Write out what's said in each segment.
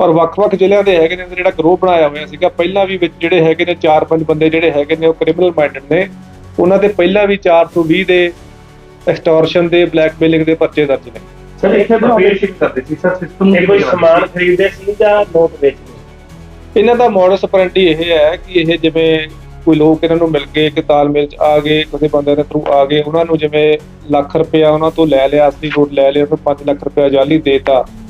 ਔਰ ਵੱਖ-ਵੱਖ ਜ਼ਿਲ੍ਹਿਆਂ ਦੇ ਹੈਗੇ ਨੇ ਜਿਹੜਾ ਗਰੋਹ ਬਣਾਇਆ ਹੋਇਆ ਸੀਗਾ ਪਹਿਲਾਂ ਵੀ ਵਿੱਚ ਜਿਹੜੇ ਹੈਗੇ ਨੇ 4-5 ਬੰਦੇ ਜਿਹੜੇ ਹੈਗੇ ਨੇ ਉਹ ਕ੍ਰਿਮੀਨਲ ਮਾਈਂਡਡ ਨੇ। ਉਹਨਾਂ ਦੇ ਪਹਿਲਾਂ ਵੀ 420 ਦੇ ਐਕਸਟੋਰਸ਼ਨ ਦੇ ਬਲੈਕਮੇਲਿੰਗ ਦੇ ਪਰਚੇ ਦਰਜ ਨੇ। ਸਰ ਇੱਥੇ ਰਿਪੇਅਰ ਸ਼ਿਪ ਕਰਦੇ ਸੀ। ਸਰ ਸਿਸਟਮ ਇਹ ਕੋਈ ਸਮਾਨ ਖਰੀਦਦੇ ਸੀ ਜਾਂ ਨੋਟ ਵੇਚਦੇ ਇਹਨਾਂ ਦਾ ਮੋਡਸ ਆਪਰੈਂਟੀ ਇਹ ਹੈ ਕਿ ਇਹ ਜਿਵੇਂ ਕੋਈ ਲੋਕ ਇਹਨਾਂ ਨੂੰ ਮਿਲ ਗਏ ਇੱਕ ਤਾਲਮੇਲ ਚ ਆ ਗਏ ਕਿਸੇ ਬੰਦੇ ਦੇ ਥਰੂ ਆ ਗਏ ਉਹਨਾਂ ਨੂੰ ਜਿਵੇਂ ਲੱਖ ਰੁਪਇਆ ਉਹਨਾਂ ਤੋਂ ਲੈ ਲਿਆ ਅਸਲੀ ਨੋਟ ਲੈ ਲਿਆ ਉਹਨੂੰ 5 ਲੱਖ ਰੁਪਇਆ ਜਾਲੀ ਦੇਤਾ।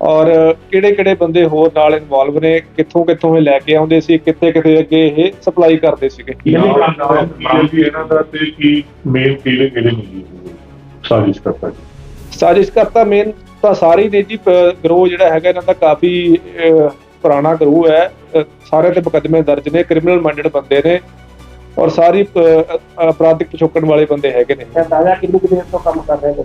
ਔਰ ਕਿਹੜੇ ਕਿਹੜੇ ਬੰਦੇ ਹੋਰ ਨਾਲ ਇਨਵੋਲਵ ਨੇ ਕਿੱਥੋਂ ਕਿੱਥੋਂ ਇਹ ਲੈ ਕੇ ਆਉਂਦੇ ਸੀ ਕਿੱਥੇ ਕਿੱਥੇ ਅੱਗੇ ਇਹ ਸਪਲਾਈ ਕਰਦੇ ਸੀਗੇ? ਕੀ ਇਹਨਾਂ ਦਾ ਤੇ ਕੀ ਮੇਨ ਕਿਹੜੇ ਕਿਹੜੇ ਨੇ ਸਾਜ਼ਿਸ਼ ਕਰਤਾ ਸਾਜ਼ਿਸ਼ ਕਰਤਾ ਮੇਨ ਤਾਂ ਸਾਰੀ ਨੇ ਜੀ ਗਰੋਹ ਜਿਹੜਾ ਹੈਗਾ ਇਹਨਾਂ ਦਾ ਕਾਫੀ ਪੁਰਾਣਾ ਗਰੋਹ ਹੈ। ਸਾਰੇ ਤੇ ਮੁਕੱਦਮੇ ਦਰਜ ਨੇ ਕ੍ਰਿਮੀਨਲ ਮਾਈਂਡਡ ਬੰਦੇ ਨੇ। ਔਰ ਸਾਰੀ ਅਪਰਾਧਿਕ ਪਿਛੋਕਣ ਵਾਲੇ ਬੰਦੇ ਹੈਗੇ ਨੇ। ਦਾਦਾ ਕਿੰਨੀ ਕੁ ਦੇਰ ਤੋਂ ਕੰਮ ਕਰ ਰਹੇ ਨੇ?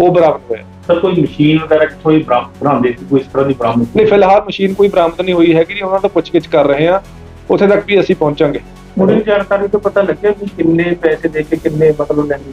ਉਹ ਬਰਾਮਦ ਹੋਇਆ। ਸਰ ਕੋਈ ਮਸ਼ੀਨ ਵਗੈਰਾ ਕਿੱਥੋਂ ਹੀ ਬਣਾਉਂਦੇ ਸੀ? ਕੋਈ ਇਸ ਤਰ੍ਹਾਂ ਦੀ ਬਰਾਮਦ? ਨਹੀਂ ਫਿਲਹਾਲ ਮਸ਼ੀਨ ਕੋਈ ਬਰਾਮਦ ਨਹੀਂ ਹੋਈ ਹੈਗੀ ਜੀ। ਉਹਨਾਂ ਤੋਂ ਪੁੱਛਗਿੱਛ ਕਰ ਰਹੇ ਹਾਂ। ਉੱਥੇ ਤੱਕ ਵੀ ਅਸੀਂ ਪਹੁੰਚਾਂਗੇ। ਮੁੱਢਲੀ ਜਾਣਕਾਰੀ ਤੋਂ ਪਤਾ ਲੱਗਿਆ ਕਿ ਕਿੰਨੇ ਪੈਸੇ ਦੇ ਕੇ ਕਿੰਨੇ ਮਤਲਬ ਲੈਂਦੇ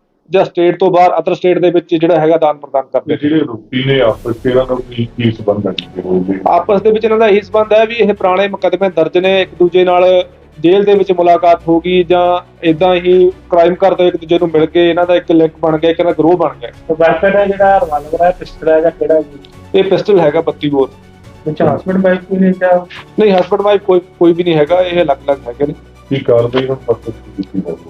ਜਾਂ ਸਟੇਟ ਤੋਂ ਬਾਹਰ ਅਦਰ ਸਟੇਟ ਦੇ ਵਿੱਚ ਜਿਹੜਾ ਹੈਗਾ ਦਾਨ ਪ੍ਰਦਾਨ ਕਰਦੇ ਜਿਹੜੇ ਰੋਪੀ ਨੇ ਆਪਸ ਚ ਇਹਨਾਂ ਦਾ ਕੀ ਕੀ ਸੰਬੰਧ ਹੈ ਆਪਸ ਦੇ ਵਿੱਚ ਇਹਨਾਂ ਦਾ ਇਹੀ ਸੰਬੰਧ ਹੈ ਵੀ ਇਹ ਪੁਰਾਣੇ ਮੁਕੱਦਮੇ ਦਰਜ ਨੇ ਇੱਕ ਦੂਜੇ ਨਾਲ ਜੇਲ੍ਹ ਦੇ ਵਿੱਚ ਮੁਲਾਕਾਤ ਹੋ ਗਈ ਜਾਂ ਇਦਾਂ ਹੀ ਕ੍ਰਾਈਮ ਕਰਦੇ ਇੱਕ ਦੂਜੇ ਨੂੰ ਮਿਲ ਕੇ ਇਹਨਾਂ ਦਾ ਇੱਕ ਲਿੰਕ ਬਣ ਗਿਆ ਇੱਕ ਇਹਨਾਂ ਗਰੋਹ ਬਣ ਗਿਆ। ਤੇ ਵੈਪਨ ਹੈ ਜਿਹੜਾ ਰਿਵਾਲਵਰ ਹੈ ਪਿਸਟਲ ਹੈ ਜਾਂ ਕਿਹੜਾ ਜੀ? ਇਹ ਪਿਸਟਲ ਹੈਗਾ 32 ਬੋਰ। ਵਿੱਚ ਹਸਬੰਡ ਵਾਈਫ ਕੋਈ ਨਹੀਂ ਜਾਂ ਨਹੀਂ ਹਸਬੰਡ ਵਾਈਫ ਕੋਈ ਕੋਈ ਵੀ ਨਹੀਂ ਹੈਗਾ ਇਹ ਅਲੱਗ-ਅਲੱਗ ਹੈਗੇ ਨੇ। ਕੀ ਕਾਰਵਾਈ ਹੁਣ ਤੱਕ ਕੀਤੀ ਜਾਊਗੀ?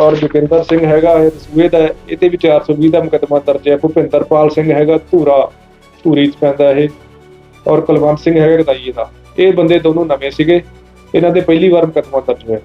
ਔਰ ਜੋਗਿੰਦਰ ਸਿੰਘ ਹੈਗਾ, ਇਹ ਸੂਏ ਦਾ ਇਹਦੇ ਵੀ 420 ਦਾ ਮੁਕੱਦਮਾ ਦਰਜ ਹੈ। ਭੁਪਿੰਦਰਪਾਲ ਸਿੰਘ ਹੈਗਾ, ਧੂਰਾ, ਧੂਰੀ ਚ ਪੈਂਦਾ ਇਹ। ਔਰ ਕੁਲਵੰਤ ਸਿੰਘ ਹੈਗਾ ਗਦਾਈਏ ਦਾ। ਇਹ ਬੰਦੇ ਦੋਨੋਂ ਨਵੇਂ ਸੀਗੇ। ਇਹਨਾਂ ਦੇ ਪਹਿਲੀ ਵਾਰ ਮੁਕੱਦਮਾ ਦਰਜ ਹੋਇਆ।